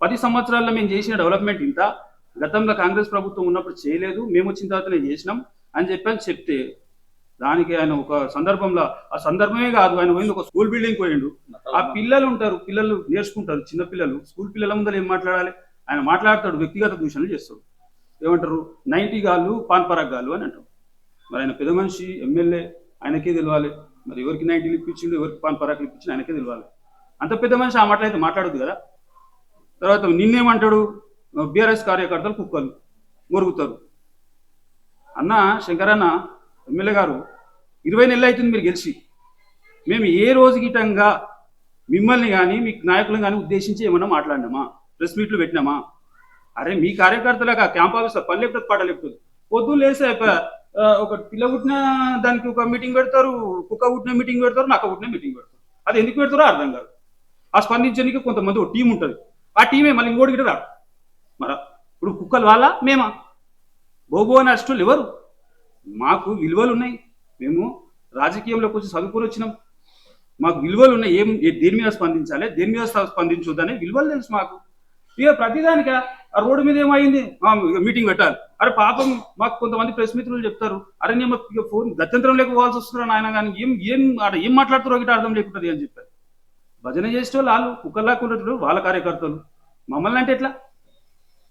పది సంవత్సరాల్లో మేము చేసిన డెవలప్మెంట్ ఇంత గతంలో కాంగ్రెస్ ప్రభుత్వం ఉన్నప్పుడు చేయలేదు మేము వచ్చిన తర్వాతనే చేసినాం అని చెప్పని చెప్తే దానికి ఆయన ఒక సందర్భంలో ఆ సందర్భమే కాదు ఆయన పోయింది ఒక స్కూల్ బిల్డింగ్ పోయిండు. ఆ పిల్లలు ఉంటారు పిల్లలు నేర్చుకుంటారు చిన్న పిల్లలు. స్కూల్ పిల్లల ముందర ఏం మాట్లాడాలి? ఆయన మాట్లాడతాడు వ్యక్తిగత దూషణలు చేస్తాడు. ఏమంటారు? నైన్టీ గాళ్ళు పాన్ పరాగ్ గాళ్ళు అని అంటారు. మరి ఆయన పెద్ద మనిషి ఎమ్మెల్యే ఆయనకే తెలియాలి మరి ఎవరికి నైన్టీలు ఇప్పించిండు ఎవరికి పాన్ పరాకులు ఇప్పించిండు ఆయనకే తెలియాలి అంత పెద్ద మనిషి ఆ మాటలు అయితే మాట్లాడదు కదా? తర్వాత నిన్నేమంటాడు? బీఆర్ఎస్ కార్యకర్తలు కుక్కలు మురుగుతారు. అన్న శంకరన్న ఎమ్మెల్యే గారు ఇరవై నెలలు అవుతుంది మీరు గెలిచి. మేము ఏ రోజు గిటంగా మిమ్మల్ని కానీ మీ నాయకులను కానీ ఉద్దేశించి ఏమన్నా మాట్లాడినామా? ప్రెస్ మీట్లు పెట్టినామా? అరే మీ కార్యకర్తలకు ఆ క్యాంప్ ఆఫీస్లో పని లేకపోతే పాట లేకపోతే పొద్దున్న లేసే ప- ఒక పిల్ల పుట్టిన దానికి ఒక మీటింగ్ పెడతారు కుక్క పుట్టిన మీటింగ్ పెడతారు నక్క పుట్టిన మీటింగ్ పెడతారు. అది ఎందుకు పెడతారో అర్థం కాదు. ఆ స్పందించడానికి కొంతమంది ఒక టీం ఉంటుంది. ఆ టీమే మళ్ళీ ఇంకోటి గిట్ట రాడు. మరి ఇప్పుడు కుక్కలు వాళ్ళ? మేమా? బోబో అని అష్టలు ఎవరు? మాకు విలువలు ఉన్నాయి. మేము రాజకీయంలోకి వచ్చి చదువుకొని వచ్చినాం. మాకు విలువలు ఉన్నాయి. ఏం దేని మీద స్పందించాలి? దేని మీద స్ప- విలువలు తెలుసు మాకు. ఇక ప్రతిదానిక ఆ రోడ్డు మీద ఏమైంది? మీటింగ్ పెట్టాలి అరే పాపం మాకు కొంతమంది ప్రెస్ మిత్రులు చెప్తారు. అరే నేను ఫోన్ గత్యంతరం లేకపోవాల్సి వస్తున్నారు ఆయన కానీ ఏం ఏం ఏం మాట్లాడుతారో ఒకటి అర్థం లేకుంటుంది అని చెప్పారు. భజన చేసే వాళ్ళు కుక్కల్లా కున్నట్లు వాళ్ళ కార్యకర్తలు. మమ్మల్ని అంటే ఎట్లా?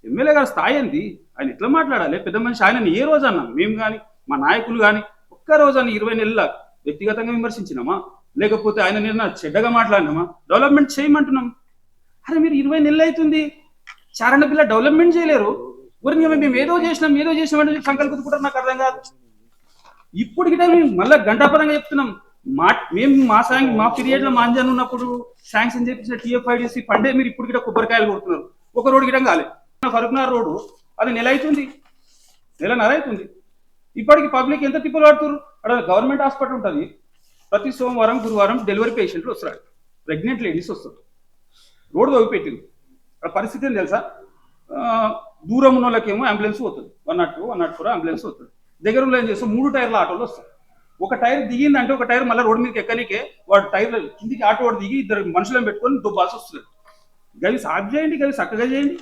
ఎమ్మెల్యే గారు స్థాయి ఏంది? ఆయన ఎట్లా మాట్లాడాలి? పెద్ద మనిషి ఆయన ఏ రోజు అన్నా? మేము కానీ మా నాయకులు కానీ ఒక్క రోజు అన్న ఇరవై నెలల వ్యక్తిగతంగా విమర్శించినామా? లేకపోతే ఆయన నిన్న చెడ్డగా మాట్లాడినామా? డెవలప్మెంట్ చేయమంటున్నాం. అరే మీరు ఇరవై నెలలు అవుతుంది. చారణ పిల్ల డెవలప్మెంట్ చేయలేరు. ఊరికి మేము ఏదో చేసినాం ఏదో చేసినాం అంటే సంకల్పించుకుంటారు నాకు అర్థం కాదు. ఇప్పుడు గిట్ట మేము మళ్ళీ గంటాపరంగా చెప్తున్నాం. మా మేము మా శాంక్ మా పీరియడ్లో మా అంజన్ ఉన్నప్పుడు శాంక్షన్ చేపించిన టీఎఫ్ఐడిసి ఫండే మీరు ఇప్పుడు గిట కొబ్బరికాయలు కొడుతున్నారు. ఒక రోడ్డు గిటం కాలేదు ఫరూక్నార్ రోడ్డు అది నెల అవుతుంది నెలన్నర అవుతుంది ఇప్పటికి పబ్లిక్ ఎంత తిప్పలు పడుతున్నారు అక్కడ గవర్నమెంట్ హాస్పిటల్ ఉంటుంది. ప్రతి సోమవారం గురువారం డెలివరీ పేషెంట్లు వస్తారు. ప్రెగ్నెంట్ లేడీస్ వస్తారు. రోడ్డు తవ్విపెట్టింది అక్కడ పరిస్థితి ఏం తెలుసా? దూరం ఉన్న వాళ్ళకేమో అంబులెన్స్ పోతుంది. One nought two one nought four ambulance వస్తుంది దగ్గర ఉన్న ఏం చేస్తాం? మూడు టైర్ల ఆటోలు వస్తాయి. ఒక టైర్ దిగిందంటే ఒక టైర్ మళ్ళీ రోడ్డు మీదకి ఎక్కనికే వాడు టైర్ కిందికి ఆటో వాడు దిగి ఇద్దరు మనుషులను పెట్టుకొని దుబ్బాల్సి వస్తుంది గవి సాఫ్ చేయండి గవి చక్కగా చేయండి.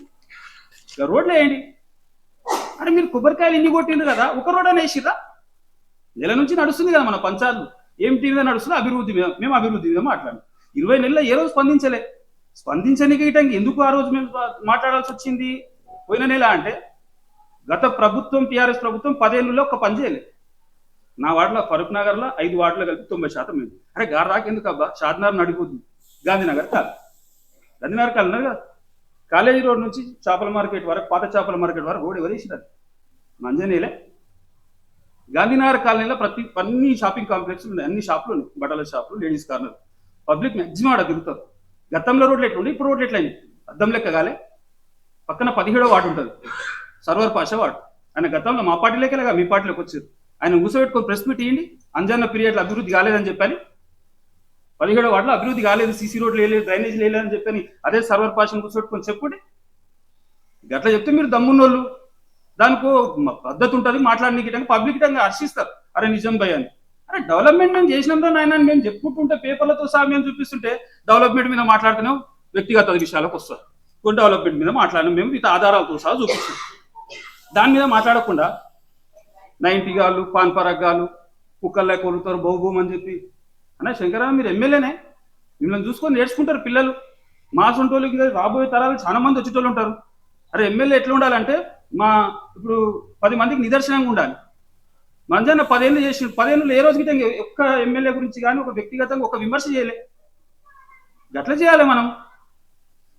రోడ్లు వేయండి. అరే మీరు కొబ్బరికాయలు ఎన్ని కొట్టిండ్రు కదా ఒక రోడ్ అని వేసిరా నెల నుంచి నడుస్తుంది కదా మన పంచాయతీలు ఏం మీద నడుస్తుంది అభివృద్ధి మీద మేము అభివృద్ధి మీద మాట్లాడాం ఇరవై నెలల్లో ఏ రోజు స్పందించలే. స్పందించని గీయటానికి ఎందుకు ఆ రోజు మేము మాట్లాడాల్సి వచ్చింది? పోయిన నెల అంటే గత ప్రభుత్వం టీఆర్ఎస్ ప్రభుత్వం పదేళ్ళలో ఒక పని చేయలేదు నా వార్డులో ఫరూక్ నగర్లో ఐదు వార్డులో కలిపి తొంభై శాతం ఉంది. అరే గారు రాకెందుకు అబ్బా? షాద్నగర్ నడిపోతుంది గాంధీనగర్ కాదు. గాంధీనగర్ కాదు కదా. కాలేజీ రోడ్ నుంచి చేపల మార్కెట్ వరకు పాత చేపల మార్కెట్ వరకు రోడ్ ఎవరు వేసినారు మంజనేలే. గాంధీనగర్ కాలనీలో ప్రతి అన్ని షాపింగ్ కాంప్లెక్స్ ఉన్నాయి. అన్ని షాపులు ఉన్నాయి. బట్టల షాపులు లేడీస్ కార్నర్ పబ్లిక్ మ్యాక్సిమం ఆడ తిరుగుతారు. గతంలో రోడ్లు ఎట్లుండి? ఇప్పుడు రోడ్లు ఎట్లయింది అద్దం లెక్క కాలే. పక్కన పదిహేడో వార్డు ఉంటుంది. సర్వర్ పాష వార్డు. ఆయన గతంలో మా పార్టీలోకి మీ పార్టీలోకి వచ్చారు. ఆయన కూర్చోబెట్టుకొని ప్రెస్ మీట్ ఇవ్వండి అంజన్న పీరియడ్లో అభివృద్ధి కాలేదని చెప్పని. పదిహేడు వాటిలో అభివృద్ధి కాలేదు సీసీ రోడ్లు వేయలేదు డ్రైనేజ్ లేదని చెప్పని అదే సర్వర్ పాషన్ కూర్చోబెట్టుకొని చెప్పండి గట్లా చెప్తే మీరు దమ్మున్నోళ్ళు. దానికి పద్ధతి ఉంటుంది మాట్లాడడానికి పబ్లిక్ టంగా హర్షిస్తారు. అరే నిజం భయ్ అని. అరే డెవలప్మెంట్ మేము చేసినందుకు నాయన మేము చెప్పుకుంటుంటే పేపర్లతో సహా మేము చూపిస్తుంటే డెవలప్మెంట్ మీద మాట్లాడుతున్నాం వ్యక్తిగత విషయాలకు వస్తారు. కొన్ని డెవలప్మెంట్ మీద మాట్లాడినాం మేము ఇతర ఆధారాలతో సహా చూపిస్తాం దాని మీద మాట్లాడకుండా నైన్టీ గాళ్ళు పాన్ పరగ్గాలు కుక్కర్లే కొలుతారు బహుభూమి అని చెప్పి. అన్న శంకరా మీరు ఎమ్మెల్యేనే. మిమ్మల్ని చూసుకొని నేర్చుకుంటారు పిల్లలు. మా సొంటోళ్ళకి రాబోయే తరాలు చాలా మంది వచ్చేటోళ్ళు ఉంటారు. అరే ఎమ్మెల్యే ఎట్లా ఉండాలంటే మా ఇప్పుడు పది మందికి నిదర్శనంగా ఉండాలి. మంజన్న పదేళ్ళు చేసి పదేళ్ళు ఏ రోజు గిట్ట ఒక్క ఎమ్మెల్యే గురించి కానీ ఒక వ్యక్తిగతంగా ఒక విమర్శ చేయలే. గట్ల చేయాలి మనం.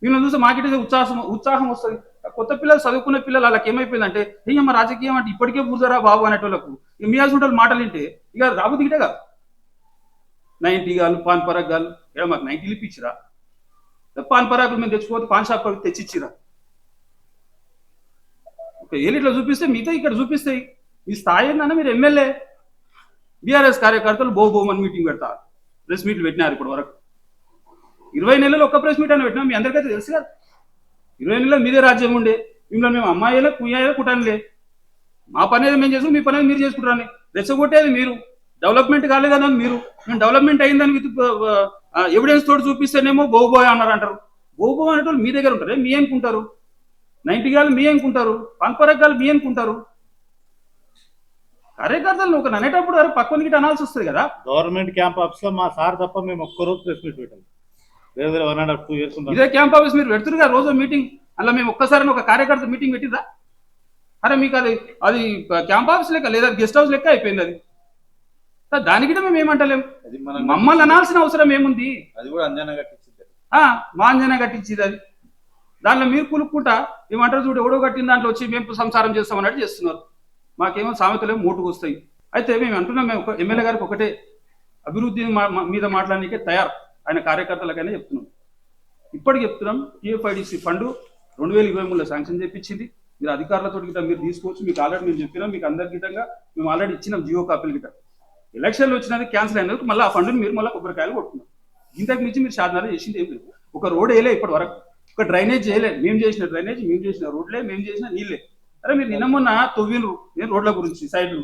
వీళ్ళని చూస్తే మాకిటే ఉత్సాహం ఉత్సాహం వస్తుంది. కొత్త పిల్లలు చదువుకునే పిల్లలు వాళ్ళకి ఏమైపోయిందంటే అయ్యమ్మ రాజకీయం అంటే ఇప్పటికే బుర్జరా బాబు అనేటోళ్ళకు ఇక మీ మాటలు వింటే ఇక రాబు దిగిటేగా నైన్టీ గాలు పాన్ పరాగ్ గాలు ఇక్కడ మాకు నైన్టీలు ఇప్పించిరా పాన్ పరాగులు మేము తెచ్చుకోవద్దు పాన్ షాప్ తెచ్చిచ్చిరా? ఒక ఇట్లా చూపిస్తే మిగతా ఇక్కడ చూపిస్తాయి మీ స్థాయి ఏంటన్నా మీరు ఎమ్మెల్యే? బీఆర్ఎస్ కార్యకర్తలు బో బోమని మీటింగ్ పెడతారు. ప్రెస్ మీట్లు పెట్టినారు ఇప్పటి వరకు. ఇరవై నెలలు ఒక్క ప్రెస్ మీట్ అని పెట్టినా మీ అందరికైతే తెలుసు కదా. ఇరవై ఎనిమిదిలో మీదే రాజ్యం ఉండే. మిమ్మల్ని మేము అమ్మాయిలే కుయ్యాయో కుటానిలే మా పని ఏదో మేము చేసుకుని మీ పని ఏదో మీరు చేసుకుంటారని. రెచ్చగొట్టేది మీరు. డెవలప్మెంట్ కాలేదని మీరు. మేము డెవలప్మెంట్ అయిందని విత్ ఎవిడెన్స్ తోటి చూపిస్తేనేమో బోబోయ్ అన్నారు అంటారు బోబో అనేటోళ్ళు మీ దగ్గర ఉంటారు. మీ అనుకుంటారు నైన్టీ గాలు మీ అనుకుంటారు పంపరగ్గాలు మీ అనుకుంటారు కార్యకర్తలు ఒక అనేటప్పుడు అరే పక్కన గిట్ట అనాల్సి వస్తుంది కదా. గవర్నమెంట్ క్యాంప్ ఆఫీస్లో మా సార్ తప్ప మేము ఒక్కరోజు ప్రెస్ మీట్ పెట్టాం. వేరే వేరే one and half two years ఇదే క్యాంప్ ఆఫీస్ మీరు పెడుతురు కదా రోజు మీటింగ్ అలా మేము ఒక్కసారి ఒక కార్యకర్త మీటింగ్ పెట్టిరా అరే మీకు అది అది క్యాంప్ ఆఫీస్ లెక్క లేదా గెస్ట్ హౌస్ లెక్క అయిపోయింది అది. దానికి మేము ఏమంటలేం. అది మనం మమ్మల్ని అనాల్సిన అవసరం ఏముంది? అది కూడా అంజనా కట్టించింది. ఆ, మాంజన కట్టించింది అది. దాంట్లో మీరు కులుక్కుంటా ఏమంటారు చూడు ఎవడో కట్టిన దాంట్లో వచ్చి మేము సంసారం చేస్తాం అన్నట్టు చేస్తున్నారు. మాకేమో సామెతలేమో మూటుకు వస్తాయి. అయితే మేము అంటున్నాం మేము ఎమ్మెల్యే గారికి ఒకటే అభివృద్ధి మా- మా- మీద మాట్లాడడానికే తయారు. ఆయన కార్యకర్తలకైనా చెప్తున్నాం. ఇప్పటికి చెప్తున్నాం టీఎఫ్ఐడిసి ఫండ్ రెండు వేల ఇరవై మూడులో శాంక్షన్ చేయించింది మీరు అధికారులతో గిట్ట మీరు తీసుకోవచ్చు మీకు ఆల్రెడీ మేము చెప్పినాం మీకు అందరి గిట్టంగా మేము ఆల్రెడీ ఇచ్చినాం జియో కాపీలు గిట్ట. ఎలక్షన్లు వచ్చినది క్యాన్సిల్ అయినందుకు మళ్ళీ ఆ ఫండ్ని మీరు మళ్ళీ కొబ్బరికాయలు కొట్టుకున్నాం ఇంతకు మించి మీరు సాధనాలు చేసింది ఏం లేదు. ఒక రోడ్ వేయలే ఇప్పటి వరకు. ఒక డ్రైనేజ్ చేయలే మేము చేసిన డ్రైనేజ్ మేము చేసిన రోడ్లే మేము చేసిన నీళ్ళే. అరే మీరు నిన్న మొన్న తొవ్వినరు నేను రోడ్ల గురించి సైడ్లు.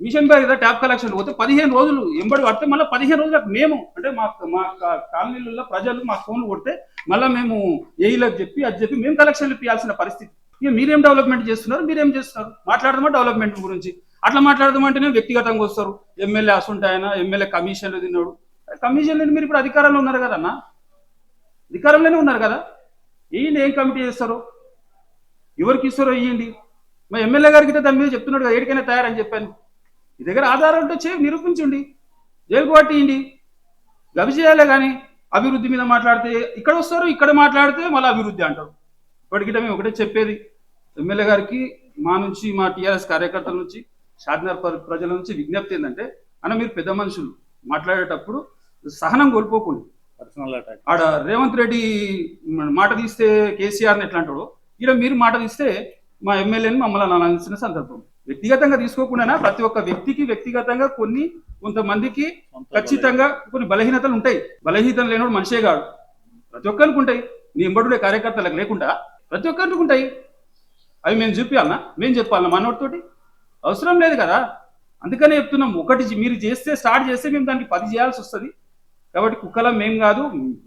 మిషన్ బ్యాగ్ ఏదో ట్యాప్ కలెక్షన్ పోతే పదిహేను రోజులు ఎంబడి పడితే మళ్ళీ పదిహేను రోజులకు మేము అంటే మా మా కా- కాలనీలలో ప్రజలు మా ఫోన్లు కొడితే మళ్ళీ మేము ఏఈలకు చెప్పి అది చెప్పి మేము కలెక్షన్లు ఇప్పించాల్సిన పరిస్థితి. ఇక మీరేం డెవలప్మెంట్ చేస్తున్నారు? మీరేం చేస్తున్నారు? మాట్లాడదామా డెవలప్మెంట్ గురించి? అట్లా మాట్లాడదామంటేనే వ్యక్తిగతంగా వస్తారు. ఎమ్మెల్యే అసుంటాయన ఎమ్మెల్యే కమిషన్లు తిన్నాడు. కమిషన్లు మీరు ఇప్పుడు అధికారంలో ఉన్నారు కదా అన్న? అధికారంలోనే ఉన్నారు కదా? ఏంటి ఏం కమిటీ చేస్తారు? ఎవరికి ఇస్తారో ఇవ్వండి మా ఎమ్మెల్యే గారికి అయితే దాని మీద చెప్తున్నాడు కదా ఏడికైనా తయారని చెప్పాను. మీ దగ్గర ఆధారం ఉంటే చే నిరూపించండి. జైలుకు పట్టియండి గవి చేయాలి కానీ అభివృద్ధి మీద మాట్లాడితే ఇక్కడ వస్తారు ఇక్కడ మాట్లాడితే మళ్ళీ అభివృద్ధి అంటారు. ఇప్పటికిట మేము ఒకటే చెప్పేది. ఎమ్మెల్యే గారికి మా నుంచి మా టీఆర్ఎస్ కార్యకర్తల నుంచి షాద్నగర్ ప్ర- ప్రజల నుంచి విజ్ఞప్తి ఏంటంటే అన్న మీరు పెద్ద మనుషులు. మాట్లాడేటప్పుడు సహనం కోల్పోకండి. పర్సనల్ అటాక్ ఆడ రేవంత్ రెడ్డి మాట తీస్తే కేసీఆర్ని ఎట్లా అంటాడు ఇక్కడ మీరు మాట తీస్తే మా ఎమ్మెల్యేని మమ్మల్ని అనాల్సిన సందర్భం. వ్యక్తిగతంగా తీసుకోకుండా ప్రతి ఒక్క వ్యక్తికి వ్యక్తిగతంగా కొన్ని కొంతమందికి ఖచ్చితంగా కొన్ని బలహీనతలు ఉంటాయి. బలహీనతలు లేనివాడు మనిషే కాడు. ప్రతి ఒక్కరికి ఉంటాయి. నీ ఎంబడుడే కార్యకర్తలకు లేకుండా ప్రతి ఒక్కరికి ఉంటాయి. అవి మేము చూపించాలనా మేము చెప్పాలనా మనోడితోటి? అవసరం లేదు కదా. అందుకనే చెప్తున్నాం ఒకటి మీరు చేస్తే స్టార్ట్ చేస్తే మేము దానికి పది చేయాల్సి వస్తుంది. కాబట్టి కుక్కలం మేం కాదు.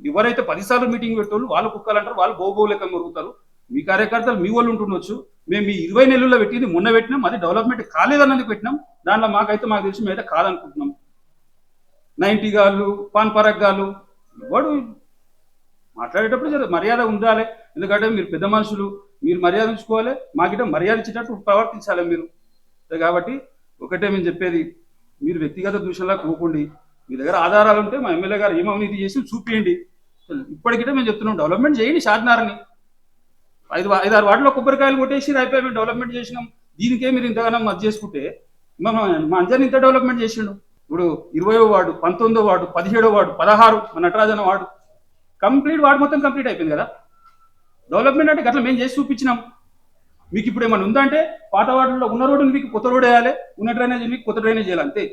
ఎవరైతే పదిసార్లు మీటింగ్ పెట్టోళ్ళు వాళ్ళు కుక్కలు అంటారు వాళ్ళు బోబో లెక్క మురుగుతారు మీ కార్యకర్తలు మీ వాళ్ళు ఉంటుండొచ్చు. మేము ఈ ఇరవై నెలల్లో పెట్టింది మొన్న పెట్టినాం అది డెవలప్మెంట్ కాలేదన్నది పెట్టినాం. దాంట్లో మాకైతే మాకు తెలిసి మేమైతే కాదనుకుంటున్నాం. నైన్టీ గాళ్ళు పాన్ పరగ్ గాళ్ళు వాడు మాట్లాడేటప్పుడు జర మర్యాద ఉండాలి. ఎందుకంటే మీరు పెద్ద మనుషులు మీరు మర్యాద ఉంచుకోవాలి మాకిట మర్యాద ఇచ్చేటట్టు ప్రవర్తించాలి మీరు. కాబట్టి ఒకటే మేము చెప్పేది మీరు వ్యక్తిగత దూషణలా పోకండి. మీ దగ్గర ఆధారాలు ఉంటే మా ఎమ్మెల్యే గారు ఏం అవినీతి చేసి చూపించండి ఇప్పటికిటే మేము చెప్తున్నాం డెవలప్మెంట్ చేయండి షాద్నార్ని ఐదు ఐదు ఆరు వాటిలో కొబ్బరికాయలు కొట్టేసి అయిపోయి మేము డెవలప్మెంట్ చేసినాం. దీనికే మీరు ఇంతగానో మద్దతు చేసుకుంటే మా మా అంజన్ ఇంత డెవలప్మెంట్ చేసిండు. ఇప్పుడు ఇరవయో వార్డు పంతొమ్మిదో వార్డు పదిహేడో వార్డు పదహారు మా నటరాజన వార్డు. కంప్లీట్ వార్డు మొత్తం కంప్లీట్ అయిపోయింది కదా? డెవలప్మెంట్ అంటే గట్ల మేము చేసి చూపించినాం. మీకు ఇప్పుడు ఏమైనా ఉందంటే పాత వార్డుల్లో ఉన్న రోడ్డు మీకు కొత్త రోడ్ వేయాలి ఉన్న డ్రైనేజ్ మీకు కొత్త డ్రైనేజ్ చేయాలి అంతే.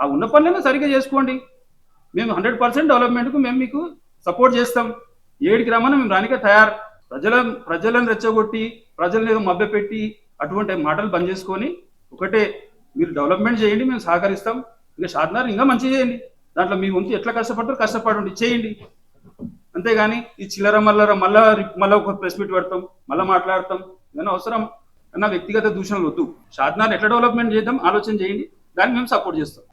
ఆ ఉన్న పనులైనా సరిగ్గా చేసుకోండి. మేము హండ్రెడ్ పర్సెంట్ డెవలప్మెంట్కు మేము మీకు సపోర్ట్ చేస్తాం. ఏడికి రమ్మని మేము రానికే తయారు. ప్రజల ప్రజలను రెచ్చగొట్టి ప్రజలను ఏదో మభ్యపెట్టి అటువంటి మాటలు బంద్ చేసుకొని ఒకటే మీరు డెవలప్మెంట్ చేయండి మేము సహకరిస్తాం. ఇంకా షాద్నార్ ఇంకా మంచిగా చేయండి. దాంట్లో మీ వంతు ఎట్లా కష్టపడతారో కష్టపడండి చేయండి. అంతేగాని ఈ చిల్లర మల్లర మళ్ళా మళ్ళీ మళ్ళా ఒక ప్రెస్ మీట్ పెడతాం మళ్ళీ మాట్లాడతాం. ఏమైనా అవసరం అన్న వ్యక్తిగత దూషణలు వద్దు. షాద్నార్ ఎట్లా డెవలప్మెంట్ చేద్దాం ఆలోచన చేయండి. దాన్ని మేము సపోర్ట్ చేస్తాం.